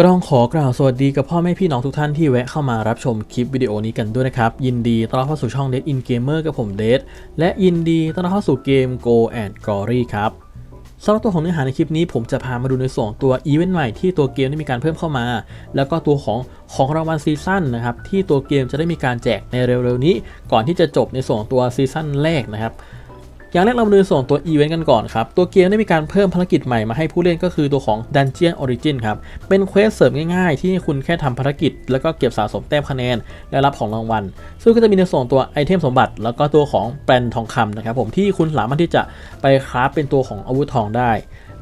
ก็ต้องขอกล่าวสวัสดีกับพ่อแม่พี่น้องทุกท่านที่แวะเข้ามารับชมคลิปวิดีโอนี้กันด้วยนะครับ ยินดีต้อนรับเข้าสู่ช่อง Dead in Gamer กับผมเดดและยินดีต้อนรับเข้าสู่เกม Go and Glory ครับสำหรับตัวของเนื้อหาในคลิปนี้ผมจะพามาดูในส่วนตัวอีเวนต์ใหม่ที่ตัวเกมได้มีการเพิ่มเข้ามา แล้วก็ตัวของของรางวัลซีซั่นนะครับที่ตัวเกมจะได้มีการแจกในเร็วๆนี้ ก่อนที่จะจบในส่วนตัวซีซั่นแรกนะครับ อย่างแรกเรามาดูส่วนตัวอีเวนต์กันก่อนครับ ตัวเกมได้มีการเพิ่มภารกิจใหม่มาให้ผู้เล่นก็คือตัวของ Dungeon Origin ครับ เป็นเควสเสริมง่ายๆ ที่คุณแค่ทำภารกิจ แล้วก็เก็บสะสมแต้มคะแนน และรับของรางวัล ซึ่งก็จะมีในส่วนตัวไอเทมสมบัติ แล้วก็ตัวของแปลนทองคำนะครับผมที่คุณสามารถที่จะไปคราฟเป็นตัวของอาวุธทองได้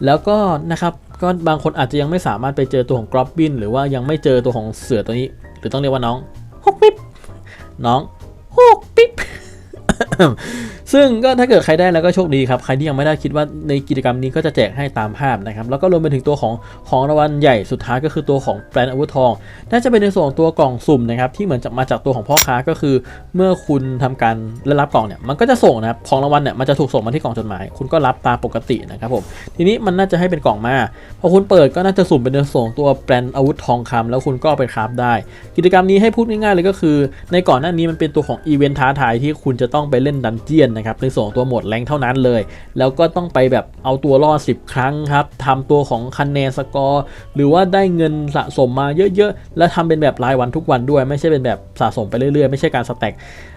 แล้วก็นะครับก็บางคนอาจจะยังไม่สามารถไปเจอตัวของกรอบบิน หรือว่ายังไม่เจอตัวของเสือตัวนี้ หรือต้องเรียกว่าน้องฮกปิ๊บน้องฮกปิ๊บ ซึ่งก็ถ้าเกิดใครได้แล้วก็โชคดีครับ ใครที่ยังไม่ได้คิดว่าในกิจกรรมนี้ก็จะแจกให้ตามภาพนะครับ แล้วก็รวมไปถึงตัวของของรางวัลใหญ่สุดท้ายก็คือตัวของแปลนอาวุธทอง น่าจะเป็นในส่วนของตัวกล่องสุ่มนะครับที่เหมือนจะมาจากตัวของพ่อค้าก็คือ เมื่อคุณทำการได้รับกล่องเนี่ยมันก็จะส่งนะครับของรางวัลเนี่ยมันจะถูกส่งมาที่กล่องจดหมาย คุณก็รับตามปกตินะครับผมทีนี้มันน่าจะให้เป็นกล่องมาพอคุณเปิดก็น่าจะสุ่มเป็นในส่วนของตัวแปลนอาวุธทองคำแล้วคุณก็เอาไปคราฟได้ กิจกรรมนี้ให้พูดง่ายๆเลยก็คือ ในก่อนหน้านี้มันเป็นตัวของอีเวนต์ท้าทายที่คุณจะต้องไปเล่นดันเจียนนะครับในส่วนของตัวหมดแรงเท่านั้นเลย แล้วก็ต้องไปแบบเอาตัวรอด 10 ครั้งครับทำตัวของคะแนนสกอร์หรือว่าได้เงินสะสมมาเยอะๆ แล้วทำเป็นแบบรายวันทุกวันด้วย ไม่ใช่เป็นแบบสะสมไปเรื่อยๆ ไม่ใช่การสแต็ก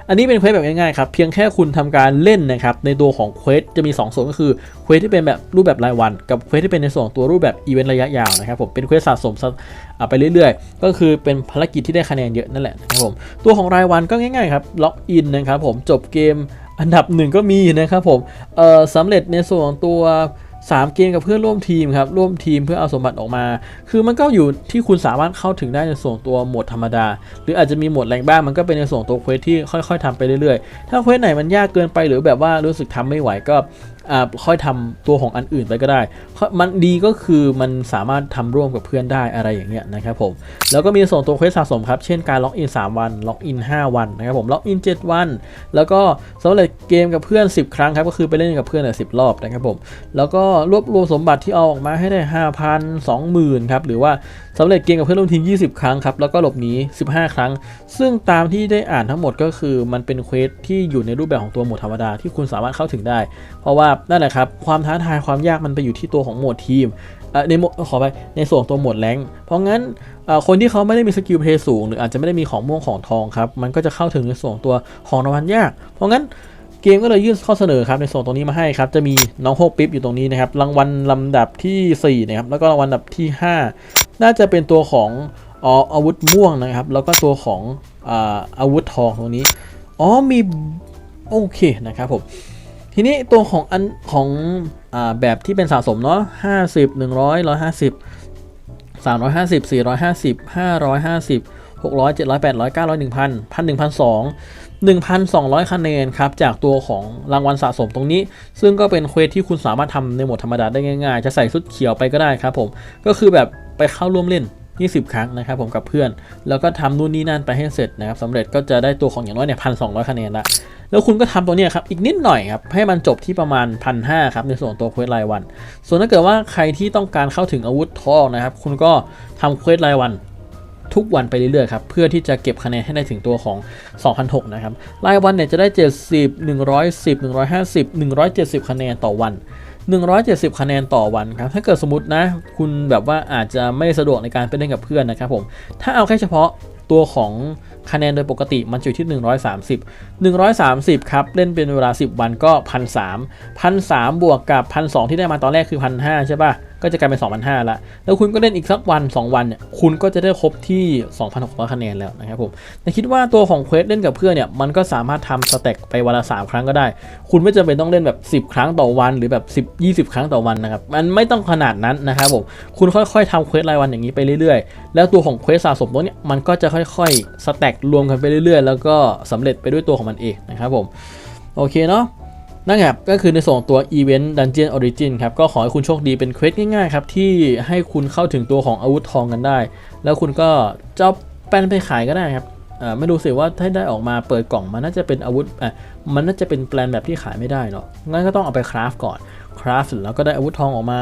อันนี้เป็นเควสแบบง่ายๆครับเพียงแค่คุณทำการเล่นนะครับในตัวของเควสจะมี 2 ส่วนก็คือเควสที่เป็นแบบรูปแบบรายวัน กับเควสที่เป็นในส่วนของตัวรูปแบบอีเวนต์ระยะยาวนะครับผมเป็นเควสสะสมสะอ่าไปเรื่อยๆ ก็คือเป็นภารกิจที่ได้คะแนนเยอะนั่นแหละนะครับผมตัวของรายวันก็ง่ายๆครับล็อกอินนะครับผมจบเกม อันดับหนึ่งก็มีนะครับผมเอ่อสำเร็จในส่วนของตัว3เกมกับเพื่อนร่วมทีมครับร่วมทีมเพื่อเอาสมบัติออกมา คือมันก็อยู่ที่คุณสามารถเข้าถึงได้ในส่วนตัวโหมดธรรมดา หรืออาจจะมีโหมดแรงบ้างมันก็เป็นในส่วนตัวเควสที่ค่อยๆทำไปเรื่อยๆ ถ้าเควสไหนมันยากเกินไปหรือแบบว่ารู้สึกทำไม่ไหวก็ อ่าค่อยทำตัวของอันอื่นไปก็ได้ มันดีก็คือมันสามารถทำร่วมกับเพื่อนได้อะไรอย่างเงี้ยนะครับผม แล้วก็มีส่วนตัวเควสสะสมครับ เช่นการล็อกอิน3วันล็อกอิน5วันนะครับผมล็อกอิน7วัน แล้วก็สำเร็จเกมกับเพื่อน 10 ครั้งครับก็คือไปเล่นกับเพื่อนสิบรอบนะครับผม แล้วก็รวบรวมสมบัติที่เอาออกมาให้ได้ 5,000 20,000ครับหรือว่า สำเร็จเกมกับเพื่อนร่วมทีม 20 ครั้งครับ แล้วก็หลบหนี 15 ครั้ง ซึ่งตามที่ได้อ่านทั้งหมดก็คือมันเป็นเควสที่อยู่ในรูปแบบของตัวโหมดธรรมดาที่คุณสามารถเข้าถึงได้ เพราะว่านั่นแหละครับ ความท้าทายความยากมันไปอยู่ที่ตัวของโหมดทีมอ่อในขอไปในส่วนตัวโหมดแรงเพราะงั้นอ่อคนที่เขาไม่ได้มีสกิลเพลย์สูง หรืออาจจะไม่ได้มีของม่วงของทองครับ มันก็จะเข้าถึงในส่วนตัวของรางวัลยาก เพราะงั้นเกมก็เลยยื่นข้อเสนอครับในส่วนตรงนี้มาให้ครับ จะมีน้องโฮกปิ๊บอยู่ตรงนี้นะครับ รางวัลลำดับที่ 4 นะครับ แล้วก็รางวัลลำดับที่ 5 น่าจะเป็นตัวของอ๋ออาวุธม่วงนะครับ แล้วก็ตัวของอาวุธทองตรงนี้ อ๋อมีโอเคนะครับผม ทีนี้ตัวของอันของอแบบที่เป็นสะสมเนาะห้าสิบหนึ่งร้อยร้อย ห้าสิบสามร้อยห้าสิบสี่ร้อยห้าสิบห้าร้อยห้าสิบหกร้อยเจ็ดร้อยแปดร้อยเก้าร้อยหนึ่งพันพันหนึ่งพันสองหนึ่งพันสองร้อยคะแนนครับจากตัวของรางวัลสะสมตรงนี้ ซึ่งก็เป็นเควสที่คุณสามารถทำในโหมดธรรมดาได้ง่ายๆ จะใส่ชุดเขียวไปก็ได้ครับผม ก็คือแบบไปเข้าร่วมเล่น 20 ครั้งนะครับผมกับเพื่อน แล้วก็ทำนู่นนี่นั่นไปให้เสร็จนะครับสำเร็จก็จะได้ตัวของอย่างน้อยเนี่ยพันสองคะแนนละแล้วคุณก็ทำตัวเนี้ยครับอีกนิดหน่อยครับให้มันจบที่ประมาณพันห้าครับในส่วนตัวเควสรายวัน ส่วนถ้าเกิดว่าใครที่ต้องการเข้าถึงอาวุธทองนะครับคุณก็ทำเควสรายวัน ทุกวันไปเรื่อยๆครับเพื่อที่จะเก็บคะแนนให้ได้ถึงตัวของ 2,006 นะครับรายวันเนี่ยจะได้ 70 110 150 170 คะแนนต่อวัน 170 คะแนนต่อวันครับถ้าเกิดสมมตินะคุณแบบว่าอาจจะไม่สะดวกในการไปเล่นกับเพื่อนนะครับผมถ้าเอาแค่เฉพาะตัวของคะแนนโดยปกติมันอยู่ที่ 130 130 ครับ เล่นเป็นเวลา 10 วันก็ 1,300 1,300 บวกกับ 1,200 ที่ได้มาตอนแรกคือ 1,500 ใช่ป่ะ ก็จะกลายเป็น 2,500ละแล้วคุณก็เล่นอีกสักวัน 2 วันเนี่ยคุณก็จะได้ครบที่ 2,600 คะแนนแล้วนะครับผมแต่คิดว่าตัวของเควสเล่นกับเพื่อนเนี่ยมันก็สามารถทำสเต็กไปวันละ 3 ครั้งก็ได้ คุณไม่จำเป็นต้องเล่นแบบ 10 ครั้งต่อวันหรือแบบ 10 20 ครั้งต่อวันนะครับมันไม่ต้องขนาดนั้นนะครับผมคุณค่อยๆทำเควสรายวันอย่างนี้ไปเรื่อยๆ แล้วตัวของเควสสะสมตัวเนี้ยมันก็จะค่อยๆสแต็กรวมกันไปเรื่อยๆ แล้วก็สำเร็จไปด้วยตัวของมันเองนะครับผมโอเคเนาะ นั่นครับก็คือในส่วนของตัว Event Dungeon Origin ครับก็ขอให้คุณโชคดีเป็นเควสง่ายๆครับที่ให้คุณเข้าถึงตัวของอาวุธทองกันได้ แล้วคุณก็จะเอาแปลนไปขายก็ได้ครับไม่รู้สิว่าถ้าได้ออกมาเปิดกล่องมันน่าจะเป็นอาวุธอะมันน่าจะเป็นแปลนแบบที่ขายไม่ได้เนาะงั้นก็ต้องเอาไปคราฟก่อนคราฟเสร็จแล้วก็ได้อาวุธทองออกมา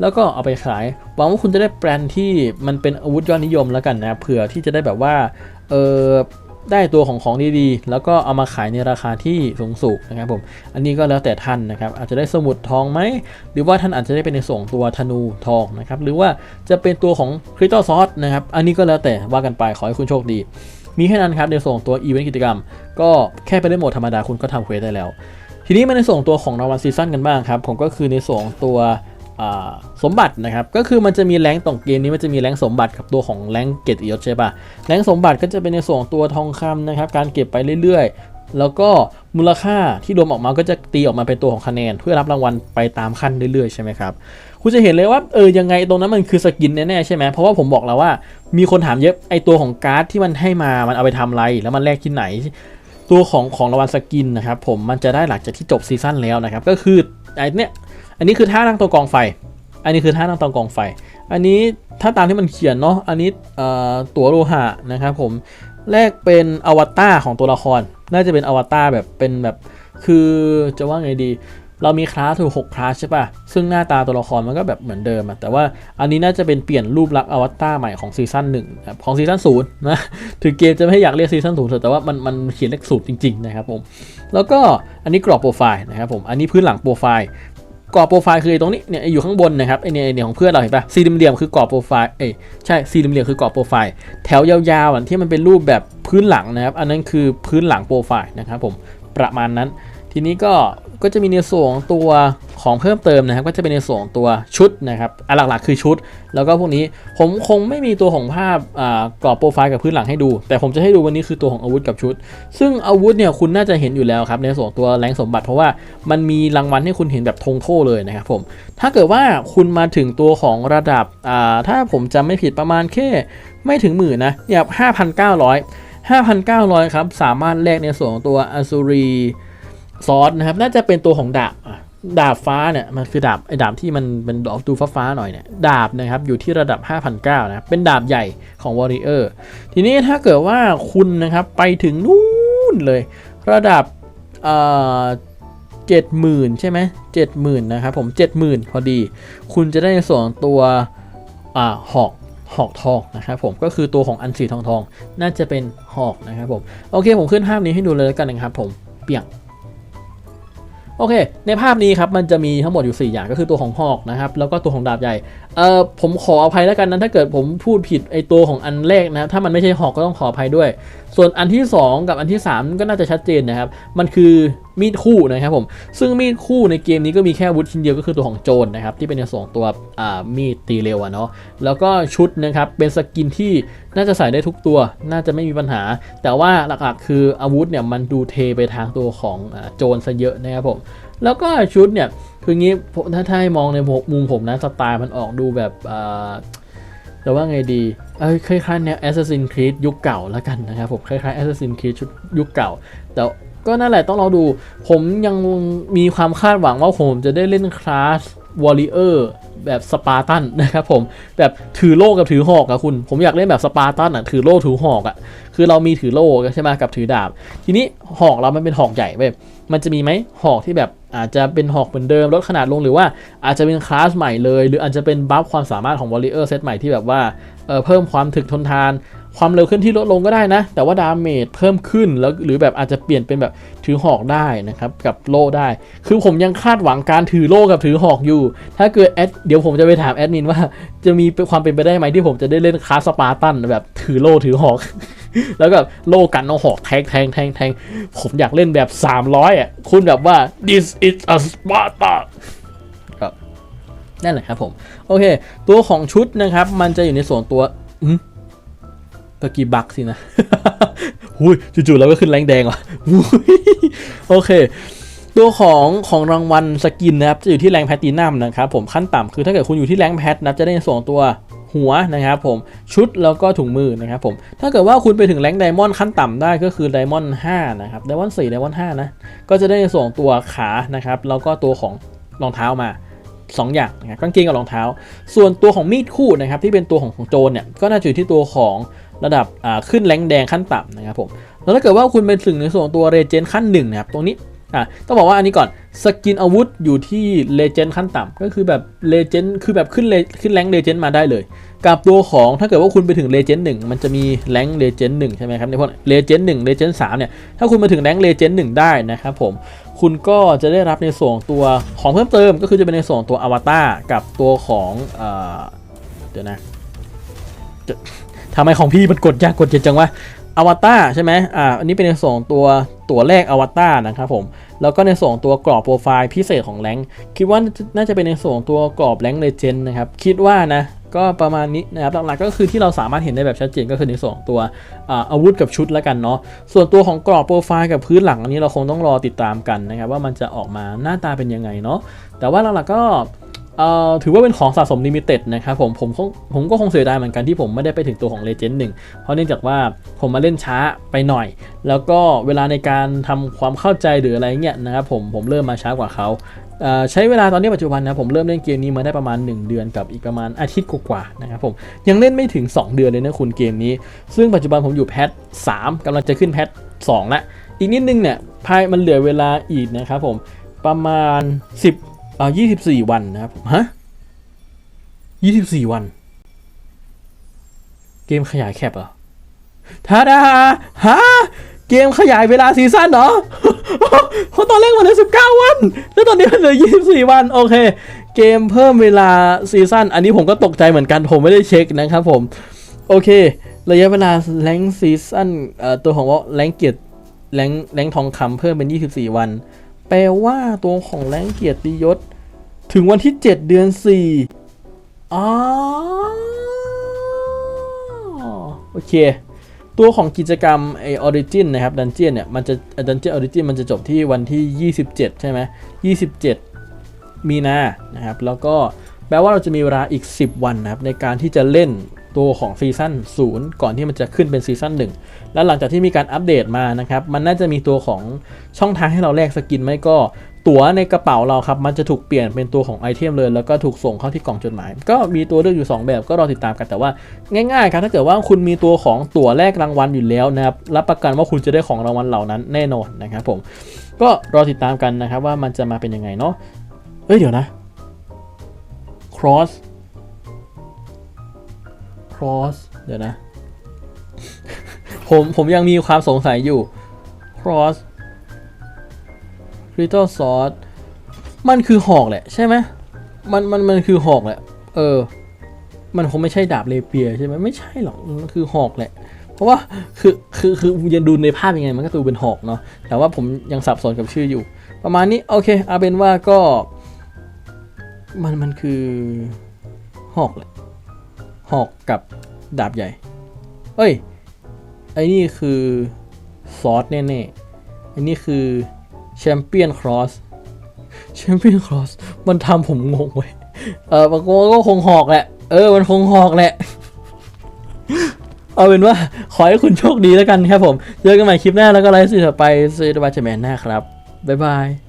แล้วก็เอาไปขายหวังว่าคุณจะได้แบรนที่มันเป็นอาวุธยอดนิยมแล้วกันนะเผื่อที่จะได้แบบว่าเออ ได้ตัวของของดีๆ แล้วก็เอามาขายในราคาที่สูงสุดนะครับผมอันนี้ก็แล้วแต่ท่านนะครับอาจจะได้สมุดทองไหมหรือว่าท่านอาจจะได้เป็นในส่งตัวธนูทองนะครับหรือว่าจะเป็นตัวของคริสตัลซอสนะครับอันนี้ก็แล้วแต่ว่ากันไปขอให้คุณโชคดี มีแค่นั้นครับในส่วนของตัวอีเวนต์กิจกรรม ก็แค่ไปเล่นโหมดธรรมดาคุณก็ทำเควสได้แล้ว ทีนี้มาในส่วนของตัวของรางวัลซีซั่นกันบ้างครับผมก็คือในส่วนของตัว สมบัตินะครับก็คือมันจะมีแรงต่อเกมนี้มันจะมีแรงสมบัติกับตัวของแรงเกตยศใช่ปะแรงสมบัติก็จะเป็นในส่วนตัวทองคำนะครับการเก็บไปเรื่อยๆ แล้วก็มูลค่าที่รวมออกมาก็จะตีออกมาเป็นตัวของคะแนน เพื่อรับรางวัลไปตามขั้นเรื่อยๆใช่ไหมครับคุณจะเห็นเลยว่าเออยังไงตรงนั้นมันคือสกินแน่ๆใช่ไหมเพราะว่าผมบอกแล้วว่ามีคนถามเยอะไอตัวของการ์ดที่มันให้มามันเอาไปทำอะไรแล้วมันแลกที่ไหน ตัวของของรางวัลสกินนะครับผมมันจะได้หลังจากที่จบซีซั่นแล้วนะครับก็คือไอเนี้ย อันนี้คือท่านั่งตัวกองไฟ อันนี้คือท่านั่งตัวกองไฟ อันนี้ถ้าตามที่มันเขียนเนาะ อันนี้ตัวโลหะนะครับผม แรกเป็นอวตารของตัวละคร น่าจะเป็นอวตารแบบเป็นแบบ คือจะว่าไงดี เรามีคลาสถูกหกคลาสใช่ปะซึ่งหน้าตาตัวละครมันก็แบบเหมือนเดิมอะแต่ว่าอันนี้น่าจะเป็นเปลี่ยนรูปลักษณ์อวตารใหม่ของซีซั่นหนึ่งของซีซั่นศูนย์นะ ถึงเกมจะไม่อยากเรียกซีซั่นศูนย์แต่ว่ามันมันเขียนเลขศูนย์จริงๆนะครับผม แล้วก็อันนี้กรอบโปรไฟล์นะครับผม อันนี้พื้นหลังโปรไฟล์ กรอบโปรไฟล์คือไอ้ตรงนี้เนี่ยอยู่ข้างบนนะครับไอเนี่ยไอเนี่ยของเพื่อนเราเห็นปะสี่เหลี่ยมคือกรอบโปรไฟล์เอ้ยใช่สี่เหลี่ยมคือกรอบโปรไฟล์แถวยาวๆอะที่มันเป็นรูปแบบพื้นหลังนะครับ อันนั้นคือพื้นหลังโปรไฟล์นะครับผมประมาณนั้น ทีนี้ก็ก็จะมีในส่วนของตัวของเพิ่มเติมนะครับ ก็จะเป็นในส่วนของตัวชุดนะครับอันหลักๆคือชุด แล้วก็พวกนี้ผมคงไม่มีตัวของภาพกรอบโปรไฟล์กับพื้นหลังให้ดู แต่ผมจะให้ดูวันนี้คือตัวของอาวุธกับชุด ซึ่งอาวุธเนี่ยคุณน่าจะเห็นอยู่แล้วครับในส่วนของตัวแรงสมบัติเพราะว่ามันมีรางวัลให้คุณเห็นแบบทงโทเลยนะครับผมถ้าเกิดว่าคุณมาถึงตัวของระดับถ้าผมจำไม่ผิดประมาณแค่ไม่ถึงหมื่นนะเนี่ยห้าพันเก้าร้อยห้าพันเก้าร้อยครับสามารถแลกในส่วนของตัวอ z ูรี ซอสนะครับน่าจะเป็นตัวของดาบดาบฟ้าเนี่ยมันคือดาบไอ้ดาบที่มันเป็นดอกดูฟ้าๆหน่อยเนี่ยดาบนะครับอยู่ที่ระดับ 5,900นะเป็นดาบใหญ่ของ Warrior ทีนี้ถ้าเกิดว่าคุณนะครับไปถึงนู่นเลย ระดับเอ่อเจ็ดหมื่นใช่ไหมเจ็ดหมื่นนะครับผมเจ็ดหมื่นพอดี คุณจะได้ส่วนของตัวอ่าหอกหอกทองนะครับผมก็คือตัวของอันสีทองทอง น่าจะเป็นหอกนะครับผมโอเคผมขึ้นภาพนี้ให้ดูเลยแล้วกันนะครับผมเปียง โอเค ในภาพนี้ครับมันจะมีทั้งหมดอยู่ 4 อย่างก็คือตัวของหอกนะครับ แล้วก็ตัวของดาบใหญ่ เอ่อผมขออภัยแล้วกันนะถ้าเกิดผมพูดผิดไอตัวของอันแรกนะ ถ้ามันไม่ใช่หอกก็ต้องขออภัยด้วย ส่วนอันที่ 2 กับอันที่ 3 ก็น่าจะชัดเจนนะครับ มันคือมีดคู่นะครับผม ซึ่งมีดคู่ในเกมนี้ก็มีแค่วุธชิ้นเดียวก็คือตัวของโจรนะครับ ที่เป็นในสองตัวมีดตีเร็วเนาะ แล้วก็ชุดนะครับเป็นสกินที่น่าจะใส่ได้ทุกตัว น่าจะไม่มีปัญหา แต่ว่าหลักๆ คืออาวุธเนี่ยมันดูเทไปทางตัวของอโจรซะเยอะนะครับผม แล้วก็ชุดเนี่ยคืองี้ถ้าถ้าให้มองในมุมผมนะสไตล์มันออกดูแบบ แต่ว่าไงดี เอ้ยคล้ายๆแนว Assassin's Creed ยุคเก่าแล้วกันนะครับผมคล้ายๆ Assassin's Creed ชุดยุคเก่า แต่ก็นั่นแหละต้องรอดู ผมยังมีความคาดหวังว่าผมจะได้เล่นคลาส Warrior แบบสปาร์ตันนะครับผมแบบถือโล่กับถือหอกอะคุณ ผมอยากเล่นแบบสปาร์ตันอะถือโล่ถือหอกอะคือเรามีถือโล่ใช่ไหมกับถือดาบ ทีนี้หอกเรามันเป็นหอกใหญ่เว้ยมันจะมีไหมหอกที่แบบ อาจจะเป็นหอกเหมือนเดิมลดขนาดลงหรือว่าอาจจะเป็นคลาสใหม่เลย หรืออาจจะเป็นบัฟความสามารถของ Warrior เซตใหม่ที่แบบว่าเเพิ่มความถึกทนทาน ความเร็วขึ้นที่ลดลงก็ได้นะ แต่ว่าดาเมจเพิ่มขึ้นแล้วหรือแบบอาจจะเปลี่ยนเป็นแบบถือหอกได้นะครับกับโล่ได้ คือผมยังคาดหวังการถือโล่กับถือหอกอยู่ ถ้าเกิดแอดเดี๋ยวผมจะไปถามแอดมินว่าจะมีความเป็นไปได้ไหมที่ผมจะได้เล่นคลาสสปาร์ตันแบบถือโล่ถือหอก แล้วก็โล่กันเอาหอกแทงแทงแทงแทงผมอยากเล่นแบบ 300 อะ คุณแบบว่า this is a Sparta ครับนั่นแหละครับผม โอเค ตัวของชุดนะครับ มันจะอยู่ในส่วนตัวอืมตะกี้บักสินะหุยจู่ๆเราก็ขึ้นแรงแดงว่ะหุยโอเค ตัวของของรางวัลสกินนะครับ จะอยู่ที่แรงแพลตตินัมนะครับ ผมขั้นต่ำคือถ้าเกิดคุณอยู่ที่แรงแพทนะครับจะได้ในส่วนของตัว หัวนะครับผมชุดแล้วก็ถุงมือนะครับผมถ้าเกิดว่าคุณไปถึงแรงไดมอนด์ขั้นต่ำได้ก็คือไดมอนด์5นะครับไดมอนด์4ไดมอนด์5นะก็จะได้ส่งตัวขานะครับแล้วก็ตัวของรองเท้ามา2อย่างนะครับกางเกงกับรองเท้า ส่วนตัวของมีดคู่นะครับที่เป็นตัวของของโจรเนี่ยก็น่าจะอยู่ที่ตัวของระดับขึ้นแรงแดงขั้นต่ำนะครับผมแล้วถ้าเกิดว่าคุณไปถึงในส่วนตัวเรเจนขั้นหนึ่งนะครับตรงนี้ อะต้องบอกว่าอันนี้ก่อนสกินอาวุธอยู่ที่เลเจนด์ขั้นต่ำก็คือแบบเลเจนด์คือแบบขึ้นเลขึ้นแรงเลเจนด์มาได้เลย กับตัวของถ้าเกิดว่าคุณไปถึงเลเจนด์หนึ่งมันจะมีแรงเลเจนด์หนึ่งใช่ไหมครับในพวกเลเจนด์หนึ่งเลเจนด์สามเนี่ยถ้าคุณมาถึงแรงเลเจนด์หนึ่งได้นะครับผมคุณก็จะได้รับในส่วนของตัวของเพิ่มเติม ก็คือจะเป็นในส่วนของตัวอวตารกับตัวของเอ่อเดี๋ยวนะจะทำไมของพี่มันกดยากกดเย็นจังวะอวตารใช่ไหมอ่าอันนี้เป็นในส่วนของตัวตัวแรกอวตารนะครับผม แล้วก็ในส่วนของตัวกรอบโปรไฟล์พิเศษของแรงคิดว่าน่าจะเป็นในส่วนของตัวกรอบแรงเลเจนด์นะครับ คิดว่านะก็ประมาณนี้นะครับหลักๆก็คือที่เราสามารถเห็นได้แบบชัดเจนก็คือในส่วนของตัวอาวุธกับชุดแล้วกันเนาะส่วนตัวของกรอบโปรไฟล์กับพื้นหลังอันนี้เราคงต้องรอติดตามกันนะครับว่ามันจะออกมาหน้าตาเป็นยังไงเนาะแต่ว่าหลักๆก็ ถือว่าเป็นของสะสมลิมิเต็ดนะครับผมผมคงผมก็คงเสียดายเหมือนกันที่ผมไม่ได้ไปถึงตัวของ Legend 1เพราะเนื่องจากว่าผมมาเล่นช้าไปหน่อย แล้วก็เวลาในการทำความเข้าใจหรืออะไรเงี้ยนะครับผมผมเริ่มมาช้ากว่าเขาใช้เวลาตอนนี้ปัจจุบันนะผมเริ่มเล่นเกมนี้มาได้ประมาณ 1 เดือนกับอีกประมาณอาทิตย์กว่าๆนะครับผมยังเล่นไม่ถึง 2 เดือนเลยนะคุณเกมนี้ ซึ่งปัจจุบันผมอยู่แพท3กำลังจะขึ้นแพท2ละอีกนิดนึงเนี่ยภายมันเหลือเวลาอีกนะครับผมประมาณ 10 เอ่อ24วันนะครับผมฮะ24วัน เกมขยายแคปเหรอทาดาฮะ เกมขยายเวลาซีซั่นเหรอเพราะตอนแรกมันเหลือ19วัน แล้วตอนนี้มันเหลือ24วัน โอเค เกมเพิ่มเวลาซีซั่น อันนี้ผมก็ตกใจเหมือนกัน ผมไม่ได้เช็คนะครับผม โอเค ระยะเวลาแรงซีซั่นตัวของว่าแรงเกียรติแรงแรงทองคำเพิ่มเป็น 24 วัน แปลว่าตัวของแรงเกียรติยศ ถึงวันที่ 7 เดือน 4อ๋อโอเค ตัวของกิจกรรมไอออริจินนะครับดันเจียนเนี่ยมันจะดันเจียนออริจินมันจะจบที่วันที่ 27 ใช่ไหม27 มีนานะครับ แล้วก็แปลว่าเราจะมีเวลาอีก 10 วันนะครับในการที่จะเล่น ตัวของซีซั่น0 ก่อนที่มันจะขึ้นเป็นซีซั่น1 แล้วหลังจากที่มีการอัปเดตมานะครับ มันน่าจะมีตัวของช่องทางให้เราแลกสกินไหมก็ตั๋วในกระเป๋าเราครับ มันจะถูกเปลี่ยนเป็นตัวของไอเทมเลย แล้วก็ถูกส่งเข้าที่กล่องจดหมาย ก็มีตัวเลือกอยู่ 2 แบบก็รอติดตามกันแต่ว่า ง่ายๆครับถ้าเกิดว่าคุณมีตัวของตั๋วแลกรางวัลอยู่แล้วนะครับรับประกันว่าคุณจะได้ของรางวัลเหล่านั้นแน่นอนนะครับผมก็รอติดตามกันนะครับว่ามันจะมาเป็นยังไงเนาะเอ้ยเดี๋ยวนะ cross cross เดี๋ยวนะ ผมผมยังมีความสงสัยอยู่ cross Little Sword มันคือหอกแหละใช่ไหมมันมันมันคือหอกแหละ เออ มันคงไม่ใช่ดาบเลเปียใช่ไหมไม่ใช่หรอกมันคือหอกแหละ เพราะว่าคือคือคือยันดูในภาพยังไงมันก็ดูเป็นหอกเนาะ แต่ว่าผมยังสับสนกับชื่ออยู่ ประมาณนี้โอเคเอาเป็นว่าก็ มันมันคือหอกแหละ หอกกับดาบใหญ่ เอ้ย ไอ้นี่คือซอสแน่ๆไอ้นี่คือแชมเปี้ยนครอส แชมเปี้ยนครอส มันทำผมงงเว้ย เออบางคนก็คงหอกแหละ เออ มันคงหอกแหละ เอาเป็นว่า ขอให้คุณโชคดีแล้วกันครับผม เจอกันใหม่คลิปหน้าแล้วก็ไลฟ์สิ่งต่อไปซีดบาจแมนหน้าครับ บ๊ายบาย